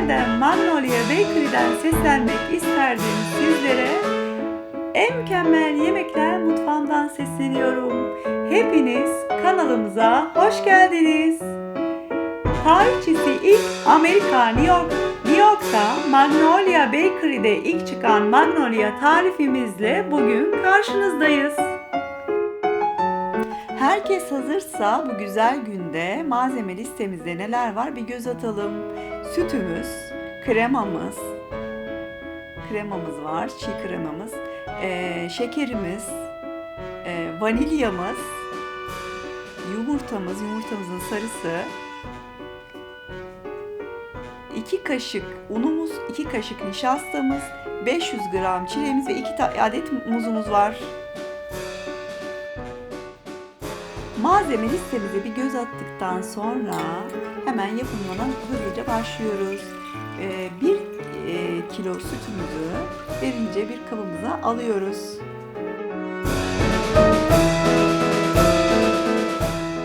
Nereden Magnolia Bakery'den seslenmek isterdim sizlere. En mükemmel yemekler mutfağımdan sesleniyorum. Hepiniz kanalımıza hoş geldiniz. Tarihçisi ilk Amerika New York New York'ta Magnolia Bakery'de ilk çıkan Magnolia tarifimizle bugün karşınızdayız. Herkes hazırsa bu güzel günde malzeme listemizde neler var bir göz atalım. Sütümüz, kremamız, kremamız var, çiğ kremamız, eee, şekerimiz, eee, vanilyamız, yumurtamız, yumurtamızın sarısı, 2 kaşık unumuz, 2 kaşık nişastamız, 500 gram çileğimiz ve 2 adet muzumuz var. Malzeme listemize bir göz attıktan sonra hemen yapımına hızlıca başlıyoruz. Ee, bir e, kilo sütümüzü derince bir kabımıza alıyoruz.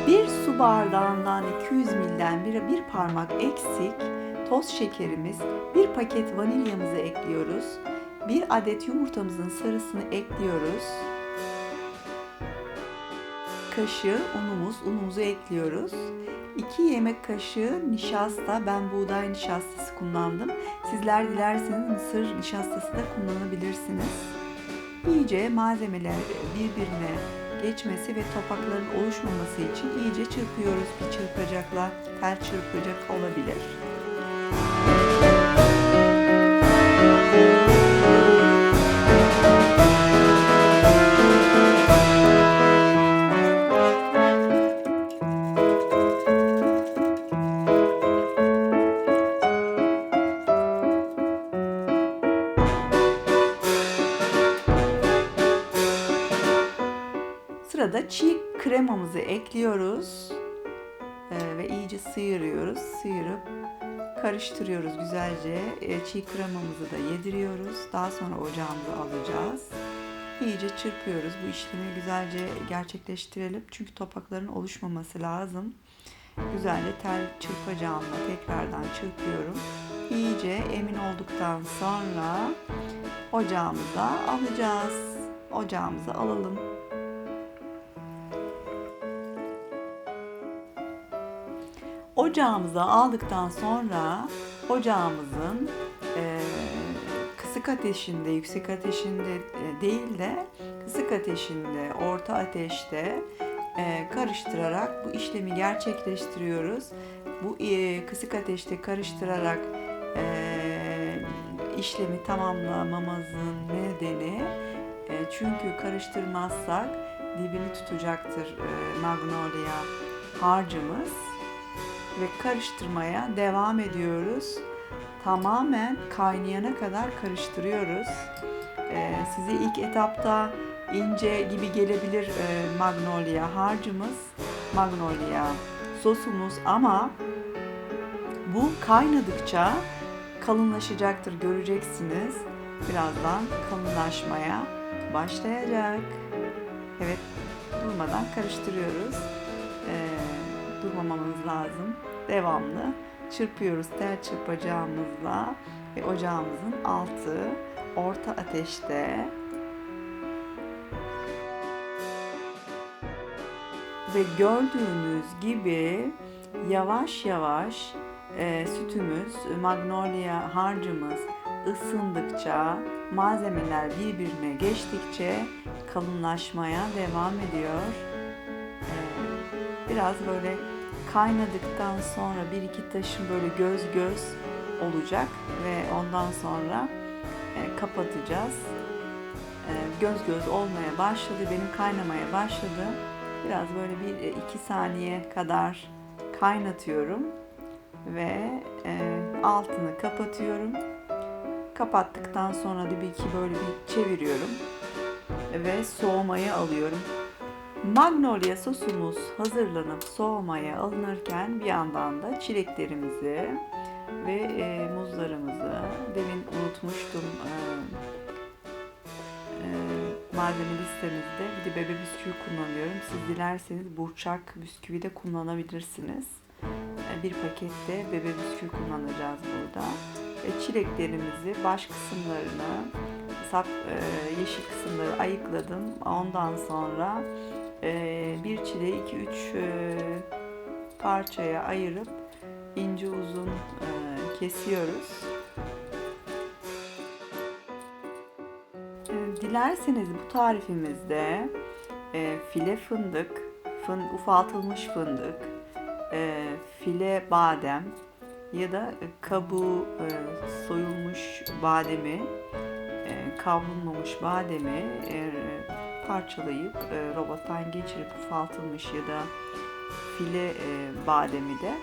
Bir su bardağından 200 milden bir, bir parmak eksik toz şekerimiz, bir paket vanilyamızı ekliyoruz. Bir adet yumurtamızın sarısını ekliyoruz. Kaşığı unumuz, unumuzu ekliyoruz. 2 yemek kaşığı nişasta, ben buğday nişastası kullandım. Sizler dilerseniz mısır nişastası da kullanabilirsiniz. İyice malzemeler birbirine geçmesi ve topakların oluşmaması için iyice çırpıyoruz. Bir çırpacakla tel çırpacak olabilir. Çiğ kremamızı ekliyoruz ee, ve iyice sıyırıyoruz. Sıyırıp karıştırıyoruz güzelce. Ee, çiğ kremamızı da yediriyoruz. Daha sonra ocağımıza alacağız. İyice çırpıyoruz. Bu işlemi güzelce gerçekleştirelim. Çünkü topakların oluşmaması lazım. Güzelce tel çırpacağımla tekrardan çırpıyorum. İyice emin olduktan sonra ocağımıza alacağız. Ocağımıza alalım. Ocağımıza aldıktan sonra ocağımızın e, kısık ateşinde, yüksek ateşinde e, değil de kısık ateşinde, orta ateşte e, karıştırarak bu işlemi gerçekleştiriyoruz. Bu e, kısık ateşte karıştırarak e, işlemi tamamlamamızın nedeni e, çünkü karıştırmazsak dibini tutacaktır e, magnolia harcımız ve karıştırmaya devam ediyoruz. Tamamen kaynayana kadar karıştırıyoruz. Ee, size ilk etapta ince gibi gelebilir e, magnolia harcımız, magnolia sosumuz ama bu kaynadıkça kalınlaşacaktır göreceksiniz. Birazdan kalınlaşmaya başlayacak. Evet durmadan karıştırıyoruz. Durmamamız lazım. Devamlı çırpıyoruz tel çırpacağımızla ve ocağımızın altı orta ateşte ve gördüğünüz gibi yavaş yavaş e, sütümüz, magnolia harcımız ısındıkça, malzemeler birbirine geçtikçe kalınlaşmaya devam ediyor. E, biraz böyle kaynadıktan sonra bir iki taşın böyle göz göz olacak ve ondan sonra e, kapatacağız. E, göz göz olmaya başladı, benim kaynamaya başladı. Biraz böyle bir e, iki saniye kadar kaynatıyorum ve e, altını kapatıyorum. Kapattıktan sonra da bir iki böyle bir çeviriyorum ve soğumaya alıyorum. Magnolia sosumuz hazırlanıp soğumaya alınırken bir yandan da çileklerimizi ve e, muzlarımızı demin unutmuştum e, e, malzeme listemizde bir de bebe bisküvi kullanıyorum. Siz dilerseniz burçak bisküvi de kullanabilirsiniz. e, bir pakette bebe bisküvi kullanacağız burada. Ve çileklerimizi baş kısımlarını sap e, yeşil kısımları ayıkladım. Ondan sonra e, bir çileği 2-3 parçaya ayırıp ince uzun kesiyoruz. Dilerseniz bu tarifimizde file fındık, fın, ufaltılmış fındık, file badem ya da kabuğu soyulmuş bademi, kavrulmamış bademi parçalayıp robottan geçirip ufaltılmış ya da file bademi de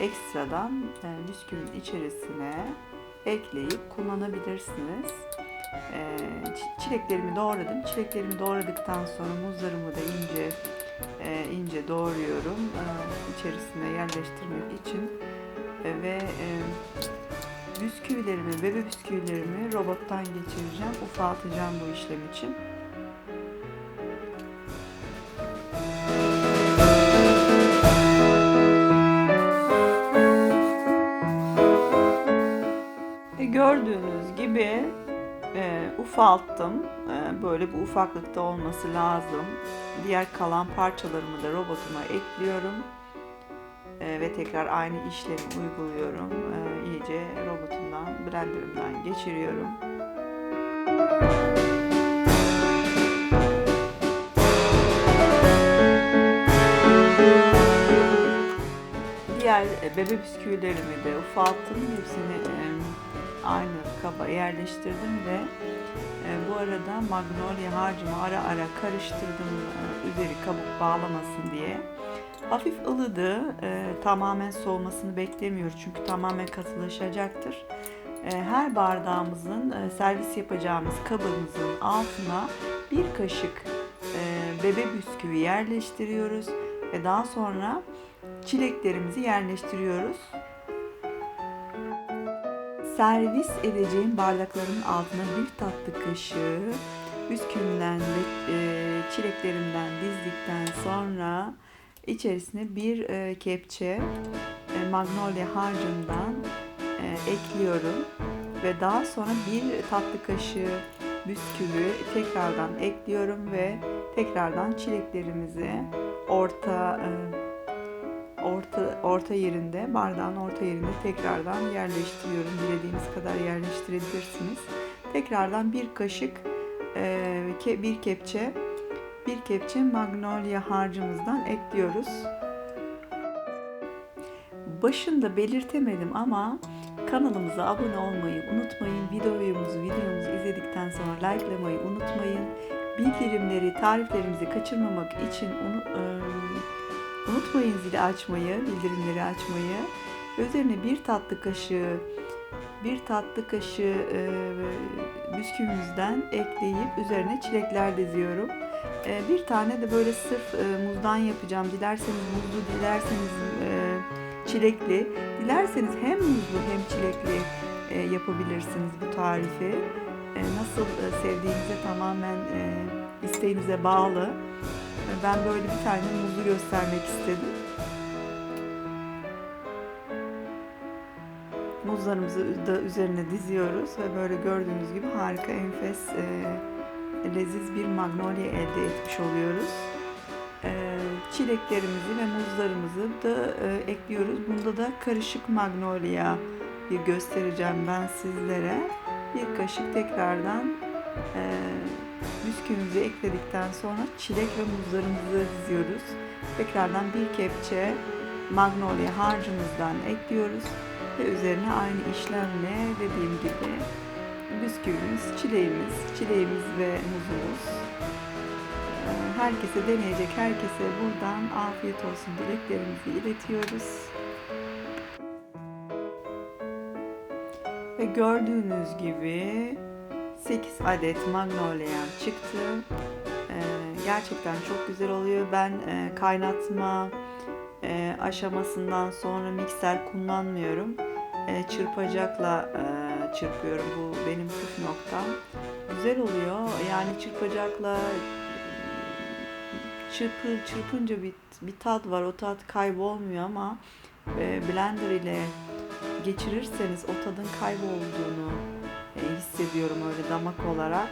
ekstradan bisküvinin içerisine ekleyip kullanabilirsiniz. Ee, çileklerimi doğradım. Çileklerimi doğradıktan sonra muzlarımı da ince e, ince doğruyorum e, içerisine yerleştirmek için e, ve bisküvilerimi, bebe bisküvilerimi robottan geçireceğim, ufaltacağım bu işlem için. Gördüğünüz gibi e, ufalttım. E, böyle bu ufaklıkta olması lazım. Diğer kalan parçalarımı da robotuma ekliyorum. E, ve tekrar aynı işlemi uyguluyorum. E, iyice robotumdan, blenderımdan geçiriyorum. Diğer e, bebe bisküvilerimi de ufalttım. Hepsini e, aynı kaba yerleştirdim ve e, bu arada magnolia harcımı ara ara karıştırdım e, üzeri kabuk bağlamasın diye. Hafif ılıdı, e, tamamen soğumasını beklemiyor çünkü tamamen katılaşacaktır. E, her bardağımızın e, servis yapacağımız kabımızın altına bir kaşık e, bebe bisküvi yerleştiriyoruz ve daha sonra çileklerimizi yerleştiriyoruz servis edeceğim bardakların altına bir tatlı kaşığı bisküvimden ve e, çileklerimden dizdikten sonra içerisine bir e, kepçe e, magnolia harcından ekliyorum. Ve daha sonra bir tatlı kaşığı bisküvi tekrardan ekliyorum ve tekrardan çileklerimizi orta orta, orta yerinde, bardağın orta yerinde tekrardan yerleştiriyorum. Dilediğiniz kadar yerleştirebilirsiniz. Tekrardan bir kaşık, e, bir kepçe, bir kepçe magnolia harcımızdan ekliyoruz. Başında belirtemedim ama kanalımıza abone olmayı unutmayın. Videomuzu videomuzu izledikten sonra likelamayı unutmayın. Bildirimleri, tariflerimizi kaçırmamak için onu, e, Unutmayın zili açmayı, bildirimleri açmayı. Üzerine bir tatlı kaşığı bir tatlı kaşığı e, bisküvimizden ekleyip üzerine çilekler diziyorum. E, bir tane de böyle sırf e, muzdan yapacağım. Dilerseniz muzlu, dilerseniz e, çilekli. Dilerseniz hem muzlu hem çilekli e, yapabilirsiniz bu tarifi. E, nasıl e, sevdiğinize tamamen e, isteğinize bağlı. Ben böyle bir tane muzu göstermek istedim. Muzlarımızı da üzerine diziyoruz ve böyle gördüğünüz gibi harika enfes e, leziz bir magnolia elde etmiş oluyoruz. E, çileklerimizi ve muzlarımızı da e, ekliyoruz. Bunda da karışık magnolia bir göstereceğim ben sizlere. Bir kaşık tekrardan e, bisküvimizi ekledikten sonra çilek ve muzlarımızı diziyoruz. Tekrardan bir kepçe magnolia harcımızdan ekliyoruz ve üzerine aynı işlemle dediğim gibi bisküvimiz, çileğimiz, çileğimiz ve muzumuz. Ee, herkese deneyecek herkese buradan afiyet olsun dileklerimizi iletiyoruz. Ve gördüğünüz gibi 8 adet magnolia çıktı. Ee, gerçekten çok güzel oluyor. Ben e, kaynatma e, aşamasından sonra mikser kullanmıyorum. E, çırpacakla e, çırpıyorum. Bu benim püf noktam. Güzel oluyor. Yani çırpacakla çırpı, çırpınca bir, bir tat var. O tat kaybolmuyor ama e, blender ile geçirirseniz o tadın kaybolduğunu e, hissediyorum öyle damak olarak.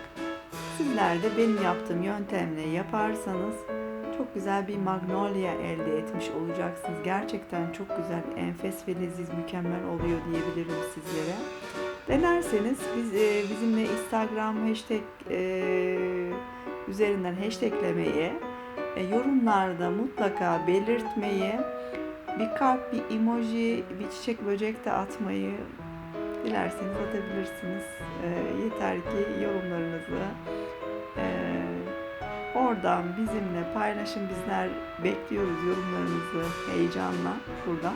Sizler de benim yaptığım yöntemle yaparsanız çok güzel bir magnolia elde etmiş olacaksınız. Gerçekten çok güzel, enfes ve leziz, mükemmel oluyor diyebilirim sizlere. Denerseniz biz e, bizimle Instagram hashtag e, üzerinden hashtaglemeyi, e, yorumlarda mutlaka belirtmeyi, bir kalp, bir emoji, bir çiçek böcek de atmayı dilerseniz atabilirsiniz. E, yeter ki yorumlarınızı e, oradan bizimle paylaşın. Bizler bekliyoruz yorumlarınızı heyecanla burada.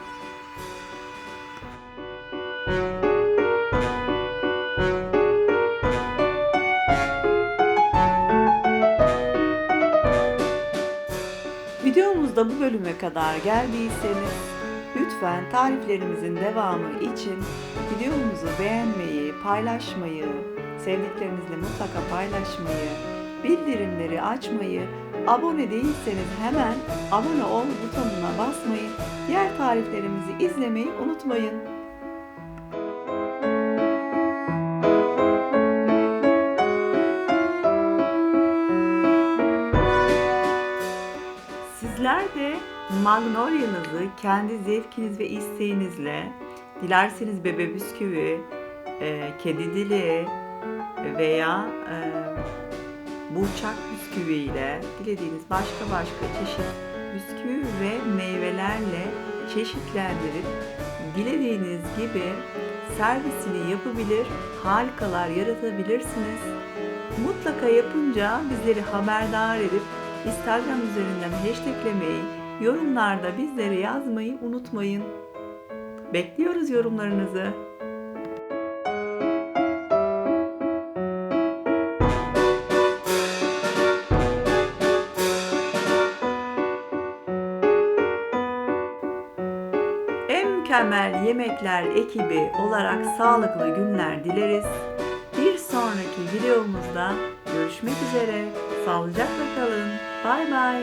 Videomuzda bu bölüme kadar geldiyseniz lütfen tariflerimizin devamı için videomuzu beğenmeyi, paylaşmayı, sevdiklerinizle mutlaka paylaşmayı, bildirimleri açmayı, abone değilseniz hemen abone ol butonuna basmayı, diğer tariflerimizi izlemeyi unutmayın. Magnolia'nızı kendi zevkiniz ve isteğinizle dilerseniz bebe bisküvi, e, kedi dili veya e, burçak bisküvi ile dilediğiniz başka başka çeşit bisküvi ve meyvelerle çeşitlendirip dilediğiniz gibi servisini yapabilir, harikalar yaratabilirsiniz. Mutlaka yapınca bizleri haberdar edip Instagram üzerinden hashtaglemeyi, yorumlarda bizlere yazmayı unutmayın. Bekliyoruz yorumlarınızı. En mükemmel yemekler ekibi olarak sağlıklı günler dileriz. Bir sonraki videomuzda görüşmek üzere. Sağlıcakla kalın. Bay bay.